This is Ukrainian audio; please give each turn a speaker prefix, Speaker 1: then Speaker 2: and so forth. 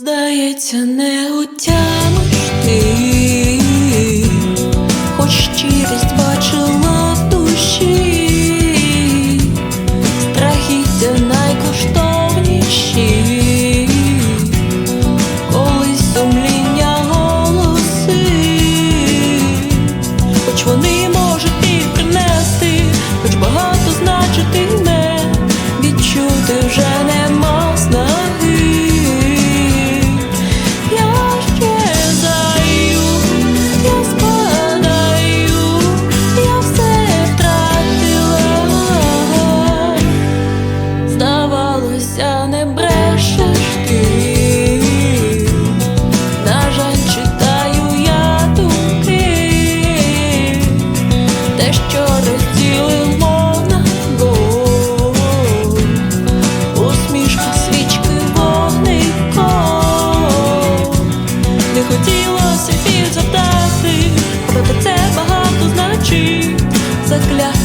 Speaker 1: Здається, не утямиш ти взгляд